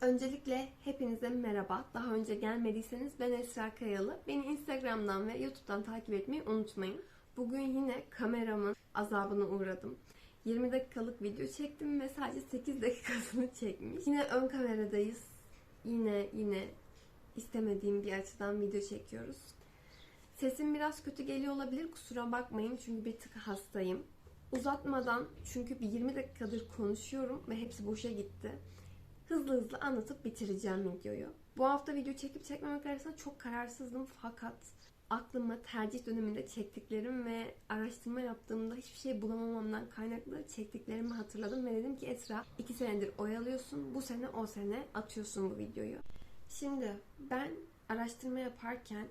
Öncelikle hepinize merhaba. Daha önce gelmediyseniz ben Esra Kayalı. Beni Instagram'dan ve YouTube'dan takip etmeyi unutmayın. Bugün yine kameramın azabına uğradım. 20 dakikalık video çektim ve sadece 8 dakikasını çekmiş. Yine ön kameradayız. Yine yine istemediğim bir açıdan video çekiyoruz. Sesim biraz kötü geliyor olabilir. Kusura bakmayın çünkü bir tık hastayım. Uzatmadan çünkü bir 20 dakikadır konuşuyorum ve hepsi boşa gitti. Hızlı hızlı anlatıp bitireceğim videoyu. Bu hafta video çekip çekmemek arasında çok kararsızdım fakat aklıma tercih döneminde çektiklerim ve araştırma yaptığımda hiçbir şey bulamamamdan kaynaklı çektiklerimi hatırladım ve dedim ki Esra iki senedir oyalıyorsun bu sene o sene atıyorsun bu videoyu. Şimdi ben araştırma yaparken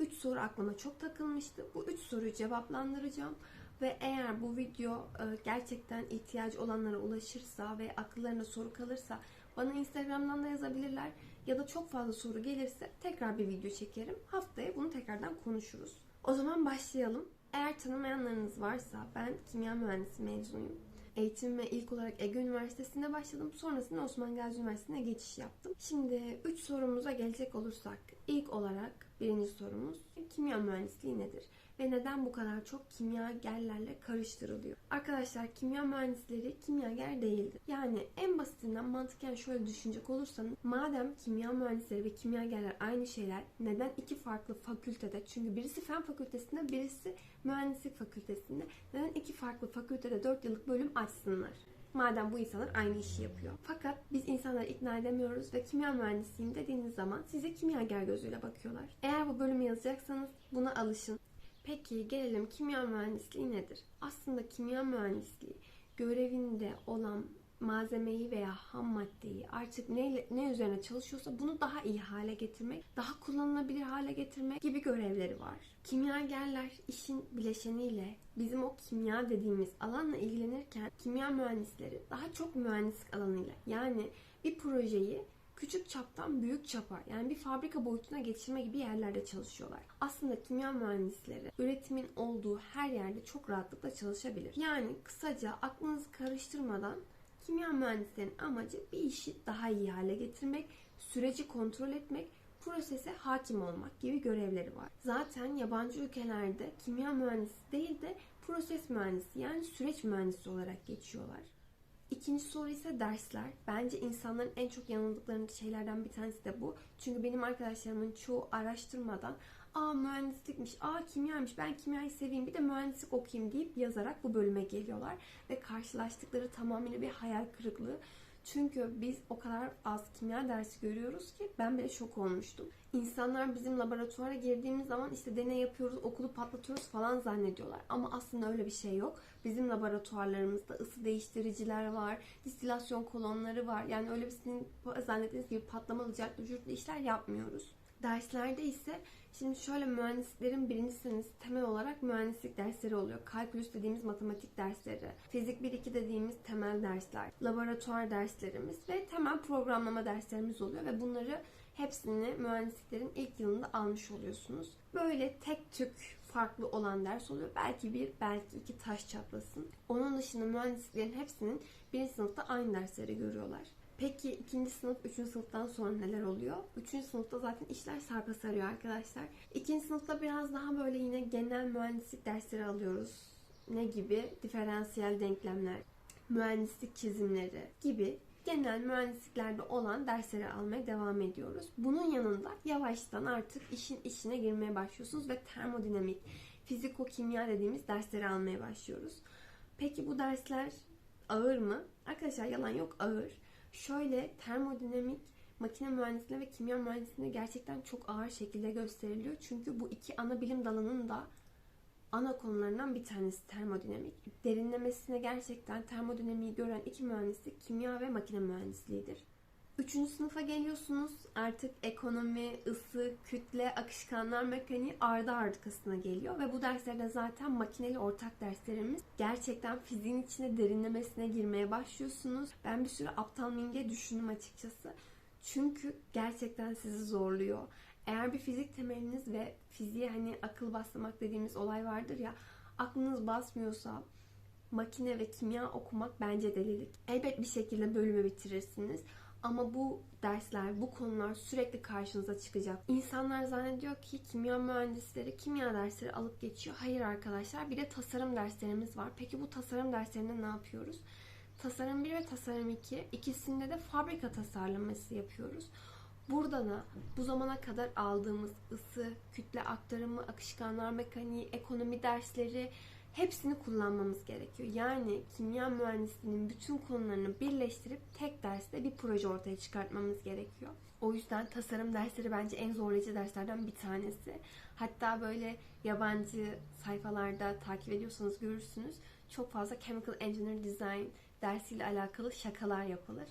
3 soru aklıma çok takılmıştı. Bu 3 soruyu cevaplandıracağım ve eğer bu video e, gerçekten ihtiyacı olanlara ulaşırsa ve akıllarına soru kalırsa bana Instagram'dan da yazabilirler ya da çok fazla soru gelirse tekrar bir video çekerim. Haftaya bunu tekrardan konuşuruz. O zaman başlayalım. Eğer tanımayanlarınız varsa ben kimya mühendisi mezunuyum. Eğitimime ilk olarak Ege Üniversitesi'nde başladım. Sonrasında Osman Gazi Üniversitesi'ne geçiş yaptım. Şimdi 3 sorumuza gelecek olursak ilk olarak birinci sorumuz kimya mühendisliği nedir? Ve neden bu kadar çok kimyagerlerle karıştırılıyor? Arkadaşlar kimya mühendisleri kimyager değildir. Yani en basitinden mantıken şöyle düşünecek olursanız madem kimya mühendisleri ve kimyagerler aynı şeyler neden iki farklı fakültede çünkü birisi fen fakültesinde birisi mühendislik fakültesinde neden iki farklı fakültede 4 yıllık bölüm açsınlar? Madem bu insanlar aynı işi yapıyor. Fakat biz insanları ikna edemiyoruz ve kimya mühendisiyim dediğiniz zaman size kimyager gözüyle bakıyorlar. Eğer bu bölümü yazacaksanız buna alışın. Peki gelelim kimya mühendisliği nedir? Aslında kimya mühendisliği görevinde olan malzemeyi veya ham maddeyi artık ne, ne üzerine çalışıyorsa bunu daha iyi hale getirmek, daha kullanılabilir hale getirmek gibi görevleri var. Kimyagerler işin bileşeniyle bizim o kimya dediğimiz alanla ilgilenirken kimya mühendisleri daha çok mühendislik alanıyla yani bir projeyi küçük çaptan büyük çapa yani bir fabrika boyutuna geçirme gibi yerlerde çalışıyorlar. Aslında kimya mühendisleri üretimin olduğu her yerde çok rahatlıkla çalışabilir. Yani kısaca aklınızı karıştırmadan kimya mühendislerinin amacı bir işi daha iyi hale getirmek, süreci kontrol etmek, prosese hakim olmak gibi görevleri var. Zaten yabancı ülkelerde kimya mühendisi değil de proses mühendisi yani süreç mühendisi olarak geçiyorlar. İkinci soru ise dersler. Bence insanların en çok yanıldıkları şeylerden bir tanesi de bu. Çünkü benim arkadaşlarımın çoğu araştırmadan aa mühendislikmiş, aa kimyaymış, ben kimyayı seveyim bir de mühendislik okuyayım deyip yazarak bu bölüme geliyorlar. Ve karşılaştıkları tamamıyla bir hayal kırıklığı. Çünkü biz o kadar az kimya dersi görüyoruz ki ben bile şok olmuştum. İnsanlar bizim laboratuvara girdiğimiz zaman işte deney yapıyoruz, okulu patlatıyoruz falan zannediyorlar. Ama aslında öyle bir şey yok. Bizim laboratuvarlarımızda ısı değiştiriciler var, distilasyon kolonları var. Yani öyle bir sizin zannettiğiniz gibi patlamalı, cürtlü işler yapmıyoruz. Derslerde ise şimdi şöyle mühendislerin birinci temel olarak mühendislik dersleri oluyor. Kalkülüs dediğimiz matematik dersleri, fizik 1-2 dediğimiz temel dersler, laboratuvar derslerimiz ve temel programlama derslerimiz oluyor ve bunları hepsini mühendisliklerin ilk yılında almış oluyorsunuz. Böyle tek tük farklı olan ders oluyor. Belki bir, belki iki taş çatlasın. Onun dışında mühendisliklerin hepsinin birinci sınıfta aynı dersleri görüyorlar. Peki ikinci sınıf, üçüncü sınıftan sonra neler oluyor? Üçüncü sınıfta zaten işler sarpa sarıyor arkadaşlar. İkinci sınıfta biraz daha böyle yine genel mühendislik dersleri alıyoruz. Ne gibi? Diferansiyel denklemler, mühendislik çizimleri gibi genel mühendisliklerde olan dersleri almaya devam ediyoruz. Bunun yanında yavaştan artık işin içine girmeye başlıyorsunuz ve termodinamik, fiziko-kimya dediğimiz dersleri almaya başlıyoruz. Peki bu dersler ağır mı? Arkadaşlar yalan yok ağır. Şöyle termodinamik makine mühendisliğine ve kimya mühendisliğine gerçekten çok ağır şekilde gösteriliyor. Çünkü bu iki ana bilim dalının da ana konularından bir tanesi termodinamik. Derinlemesine gerçekten termodinamiği gören iki mühendislik kimya ve makine mühendisliğidir. Üçüncü sınıfa geliyorsunuz. Artık ekonomi, ısı, kütle, akışkanlar mekaniği ardı arkasına geliyor. Ve bu derslerde zaten makineli ortak derslerimiz. Gerçekten fiziğin içine derinlemesine girmeye başlıyorsunuz. Ben bir süre aptal diye düşündüm açıkçası. Çünkü gerçekten sizi zorluyor. Eğer bir fizik temeliniz ve fiziğe hani akıl basmak dediğimiz olay vardır ya aklınız basmıyorsa makine ve kimya okumak bence delilik. Elbet bir şekilde bölümü bitirirsiniz. Ama bu dersler, bu konular sürekli karşınıza çıkacak. İnsanlar zannediyor ki kimya mühendisleri kimya dersleri alıp geçiyor. Hayır arkadaşlar bir de tasarım derslerimiz var. Peki bu tasarım derslerinde ne yapıyoruz? Tasarım 1 ve tasarım 2 ikisinde de fabrika tasarlaması yapıyoruz. Burada da bu zamana kadar aldığımız ısı, kütle aktarımı, akışkanlar mekaniği, ekonomi dersleri hepsini kullanmamız gerekiyor. Yani kimya mühendisliğinin bütün konularını birleştirip tek derste bir proje ortaya çıkartmamız gerekiyor. O yüzden tasarım dersleri bence en zorlayıcı derslerden bir tanesi. Hatta böyle yabancı sayfalarda takip ediyorsanız görürsünüz. Çok fazla Chemical Engineer Design dersiyle alakalı şakalar yapılır.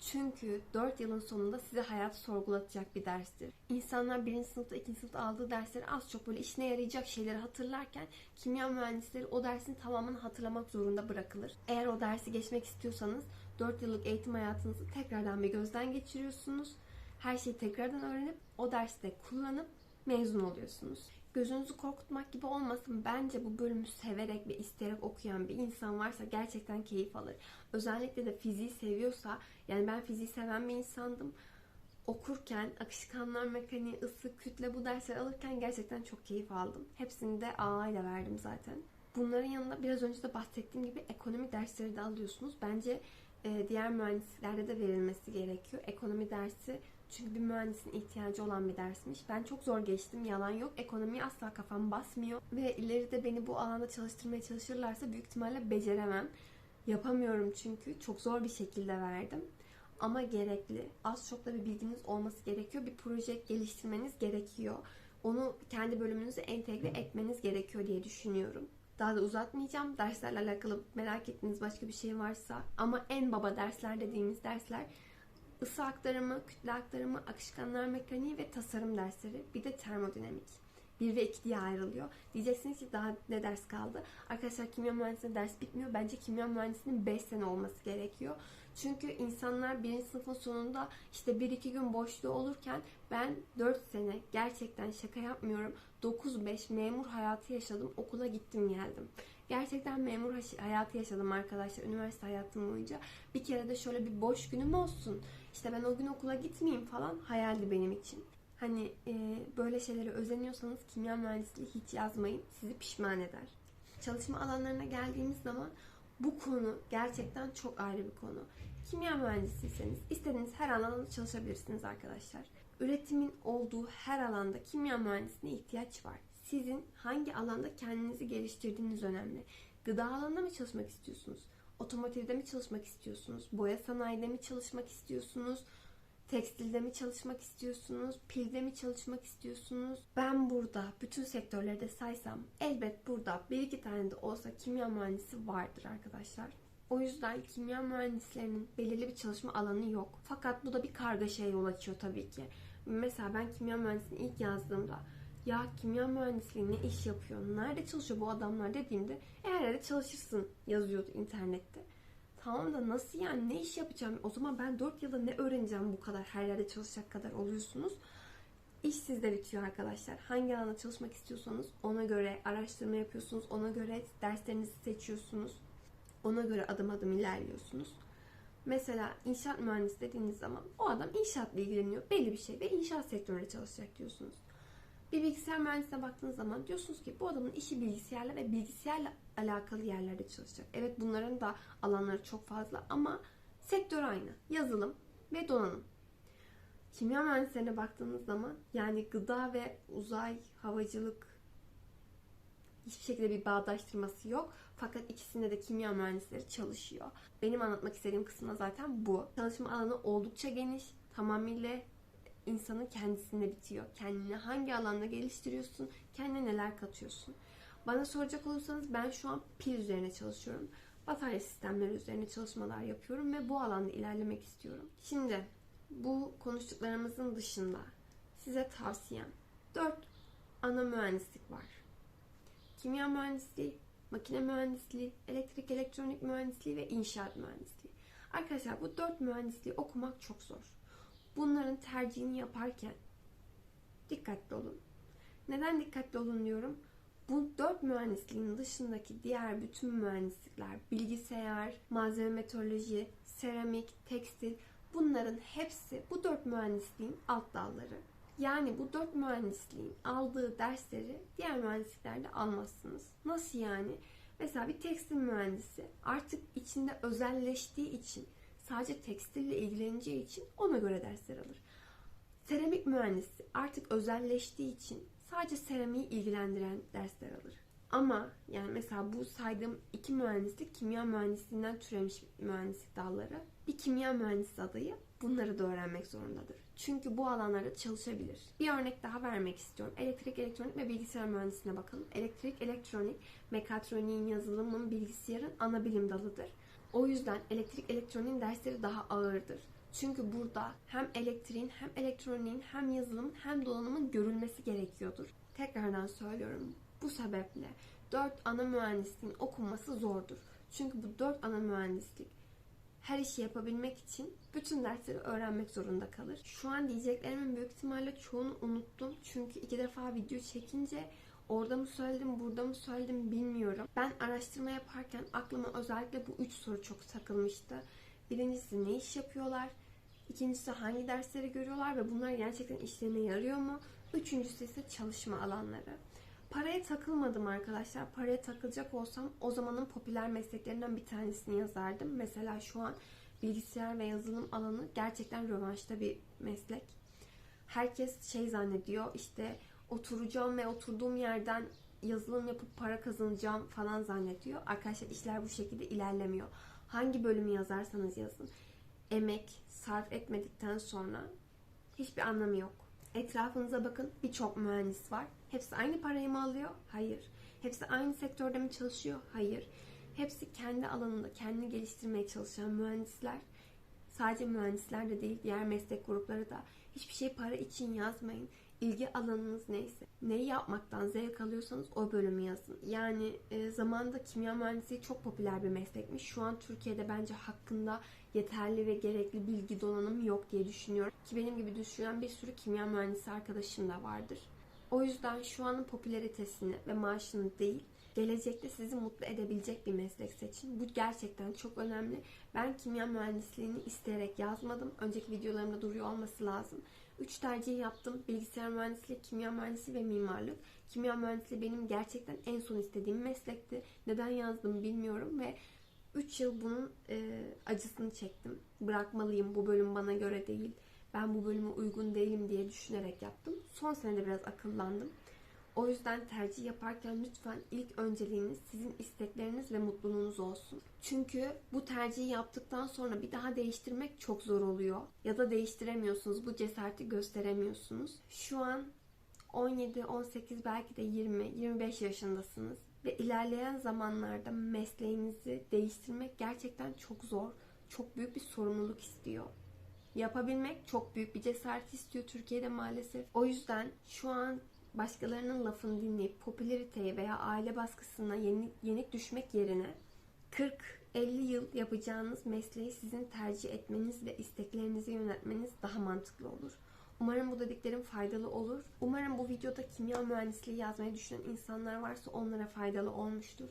Çünkü 4 yılın sonunda size hayat sorgulatacak bir derstir. İnsanlar 1. sınıfta 2. sınıfta aldığı dersleri az çok böyle işine yarayacak şeyleri hatırlarken kimya mühendisleri o dersin tamamını hatırlamak zorunda bırakılır. Eğer o dersi geçmek istiyorsanız 4 yıllık eğitim hayatınızı tekrardan bir gözden geçiriyorsunuz. Her şeyi tekrardan öğrenip o derste kullanıp mezun oluyorsunuz. Gözünüzü korkutmak gibi olmasın. Bence bu bölümü severek ve isteyerek okuyan bir insan varsa gerçekten keyif alır. Özellikle de fiziği seviyorsa, yani ben fiziği seven bir insandım. Okurken akışkanlar mekaniği, ısı, kütle bu dersleri alırken gerçekten çok keyif aldım. Hepsini de AA ile verdim zaten. Bunların yanında biraz önce de bahsettiğim gibi ekonomi dersleri de alıyorsunuz. Bence e, diğer mühendislerde de verilmesi gerekiyor. Ekonomi dersi çünkü bir mühendisin ihtiyacı olan bir dersmiş. Ben çok zor geçtim. Yalan yok. Ekonomiye asla kafam basmıyor. Ve ileride beni bu alanda çalıştırmaya çalışırlarsa büyük ihtimalle beceremem. Yapamıyorum çünkü. Çok zor bir şekilde verdim. Ama gerekli. Az çok da bir bilginiz olması gerekiyor. Bir proje geliştirmeniz gerekiyor. Onu kendi bölümünüze entegre etmeniz gerekiyor diye düşünüyorum. Daha da uzatmayacağım. Derslerle alakalı merak ettiğiniz başka bir şey varsa ama en baba dersler dediğimiz dersler ısı aktarımı, kütle aktarımı, akışkanlar mekaniği ve tasarım dersleri. Bir de termodinamik. 1 ve 2 diye ayrılıyor. Diyeceksiniz ki daha ne ders kaldı? Arkadaşlar kimya mühendisliğinde ders bitmiyor. Bence kimya mühendisliğinin 5 sene olması gerekiyor. Çünkü insanlar birinci sınıfın sonunda işte 1-2 gün boşluğu olurken ben 4 sene gerçekten şaka yapmıyorum. 9-5 memur hayatı yaşadım. Okula gittim geldim. Gerçekten memur hayatı yaşadım arkadaşlar üniversite hayatım boyunca. Bir kere de şöyle bir boş günüm olsun. İşte ben o gün okula gitmeyeyim falan hayaldi benim için. Hani e, böyle şeylere özeniyorsanız kimya mühendisliği hiç yazmayın. Sizi pişman eder. Çalışma alanlarına geldiğimiz zaman bu konu gerçekten çok ayrı bir konu. Kimya mühendisiyseniz istediğiniz her alanda çalışabilirsiniz arkadaşlar. Üretimin olduğu her alanda kimya mühendisliğine ihtiyaç var. Sizin hangi alanda kendinizi geliştirdiğiniz önemli. Gıda alanında mı çalışmak istiyorsunuz? Otomotivde mi çalışmak istiyorsunuz? Boya sanayide mi çalışmak istiyorsunuz? Tekstilde mi çalışmak istiyorsunuz? Pilde mi çalışmak istiyorsunuz? Ben burada bütün sektörlerde saysam elbet burada bir iki tane de olsa kimya mühendisi vardır arkadaşlar. O yüzden kimya mühendislerinin belirli bir çalışma alanı yok. Fakat bu da bir kargaşaya yol açıyor tabii ki. Mesela ben kimya mühendisliğini ilk yazdığımda ya kimya mühendisliği ne iş yapıyor, nerede çalışıyor bu adamlar dediğimde e, her yerde çalışırsın yazıyordu internette. Tamam da nasıl yani ne iş yapacağım? O zaman ben 4 yılda ne öğreneceğim bu kadar her yerde çalışacak kadar oluyorsunuz. İş sizde bitiyor arkadaşlar. Hangi alanda çalışmak istiyorsanız ona göre araştırma yapıyorsunuz. Ona göre derslerinizi seçiyorsunuz. Ona göre adım adım ilerliyorsunuz. Mesela inşaat mühendisi dediğiniz zaman o adam inşaatla ilgileniyor. Belli bir şey ve inşaat sektöründe çalışacak diyorsunuz. Bir bilgisayar mühendisine baktığınız zaman diyorsunuz ki bu adamın işi bilgisayarla ve bilgisayarla alakalı yerlerde çalışacak. Evet bunların da alanları çok fazla ama sektör aynı. Yazılım ve donanım. Kimya mühendislerine baktığınız zaman yani gıda ve uzay, havacılık hiçbir şekilde bir bağdaştırması yok. Fakat ikisinde de kimya mühendisleri çalışıyor. Benim anlatmak istediğim kısımda zaten bu. Çalışma alanı oldukça geniş. Tamamıyla insanın kendisinde bitiyor. Kendini hangi alanda geliştiriyorsun, kendine neler katıyorsun. Bana soracak olursanız ben şu an pil üzerine çalışıyorum. Batarya sistemleri üzerine çalışmalar yapıyorum ve bu alanda ilerlemek istiyorum. Şimdi bu konuştuklarımızın dışında size tavsiyem 4 ana mühendislik var. Kimya mühendisliği, makine mühendisliği, elektrik elektronik mühendisliği ve inşaat mühendisliği. Arkadaşlar bu 4 mühendisliği okumak çok zor. Bunların tercihini yaparken dikkatli olun. Neden dikkatli olun diyorum? Bu dört mühendisliğin dışındaki diğer bütün mühendislikler, bilgisayar, malzeme meteoroloji, seramik, tekstil Bunların hepsi bu dört mühendisliğin alt dalları. Yani bu dört mühendisliğin aldığı dersleri diğer mühendisliklerde almazsınız. Nasıl yani? Mesela bir tekstil mühendisi artık içinde özelleştiği için sadece tekstille ilgileneceği için ona göre dersler alır. Seramik mühendisi artık özelleştiği için sadece seramiği ilgilendiren dersler alır. Ama yani mesela bu saydığım iki mühendislik kimya mühendisliğinden türemiş mühendislik dalları. Bir kimya mühendisi adayı bunları da öğrenmek zorundadır. Çünkü bu alanlarda çalışabilir. Bir örnek daha vermek istiyorum. Elektrik, elektronik ve bilgisayar mühendisliğine bakalım. Elektrik, elektronik, mekatroniğin, yazılımın, bilgisayarın ana bilim dalıdır. O yüzden elektrik, elektroniğin dersleri daha ağırdır. Çünkü burada hem elektriğin, hem elektroniğin, hem yazılımın, hem donanımın görülmesi gerekiyordur. Tekrardan söylüyorum. Bu sebeple dört ana mühendisliğin okunması zordur. Çünkü bu dört ana mühendislik her işi yapabilmek için bütün dersleri öğrenmek zorunda kalır. Şu an diyeceklerimin büyük ihtimalle çoğunu unuttum. Çünkü iki defa video çekince orada mı söyledim, burada mı söyledim bilmiyorum. Ben araştırma yaparken aklıma özellikle bu üç soru çok takılmıştı. Birincisi ne iş yapıyorlar? İkincisi hangi dersleri görüyorlar ve bunlar gerçekten işlerine yarıyor mu? Üçüncüsü ise çalışma alanları. Paraya takılmadım arkadaşlar. Paraya takılacak olsam o zamanın popüler mesleklerinden bir tanesini yazardım. Mesela şu an bilgisayar ve yazılım alanı gerçekten rövanşta bir meslek. Herkes şey zannediyor işte oturacağım ve oturduğum yerden yazılım yapıp para kazanacağım falan zannediyor. Arkadaşlar işler bu şekilde ilerlemiyor. Hangi bölümü yazarsanız yazın. Emek sarf etmedikten sonra hiçbir anlamı yok. Etrafınıza bakın birçok mühendis var. Hepsi aynı parayı mı alıyor? Hayır. Hepsi aynı sektörde mi çalışıyor? Hayır. Hepsi kendi alanında kendini geliştirmeye çalışan mühendisler. Sadece mühendisler de değil diğer meslek grupları da. Hiçbir şey para için yazmayın. İlgi alanınız neyse. Neyi yapmaktan zevk alıyorsanız o bölümü yazın. Yani e, zamanda kimya mühendisliği çok popüler bir meslekmiş. Şu an Türkiye'de bence hakkında yeterli ve gerekli bilgi donanım yok diye düşünüyorum. Ki benim gibi düşünen bir sürü kimya mühendisi arkadaşım da vardır. O yüzden şu anın popülaritesini ve maaşını değil, gelecekte sizi mutlu edebilecek bir meslek seçin. Bu gerçekten çok önemli. Ben kimya mühendisliğini isteyerek yazmadım. Önceki videolarımda duruyor olması lazım. Üç tercih yaptım. Bilgisayar mühendisliği, kimya mühendisliği ve mimarlık. Kimya mühendisliği benim gerçekten en son istediğim meslekti. Neden yazdım bilmiyorum ve 3 yıl bunun e, acısını çektim. Bırakmalıyım, bu bölüm bana göre değil. Ben bu bölüme uygun değilim diye düşünerek yaptım. Son senede biraz akıllandım. O yüzden tercih yaparken lütfen ilk önceliğiniz sizin istekleriniz ve mutluluğunuz olsun. Çünkü bu tercihi yaptıktan sonra bir daha değiştirmek çok zor oluyor. Ya da değiştiremiyorsunuz. Bu cesareti gösteremiyorsunuz. Şu an 17, 18 belki de 20, 25 yaşındasınız. Ve ilerleyen zamanlarda mesleğinizi değiştirmek gerçekten çok zor. Çok büyük bir sorumluluk istiyor. Yapabilmek çok büyük bir cesaret istiyor Türkiye'de maalesef. O yüzden şu an başkalarının lafını dinleyip popülariteye veya aile baskısına yenik, yenik düşmek yerine 40-50 yıl yapacağınız mesleği sizin tercih etmeniz ve isteklerinizi yönetmeniz daha mantıklı olur. Umarım bu dediklerim faydalı olur. Umarım bu videoda kimya mühendisliği yazmayı düşünen insanlar varsa onlara faydalı olmuştur.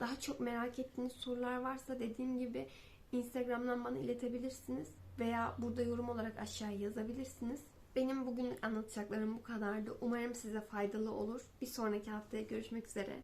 Daha çok merak ettiğiniz sorular varsa dediğim gibi Instagram'dan bana iletebilirsiniz veya burada yorum olarak aşağıya yazabilirsiniz. Benim bugün anlatacaklarım bu kadardı. Umarım size faydalı olur. Bir sonraki haftaya görüşmek üzere.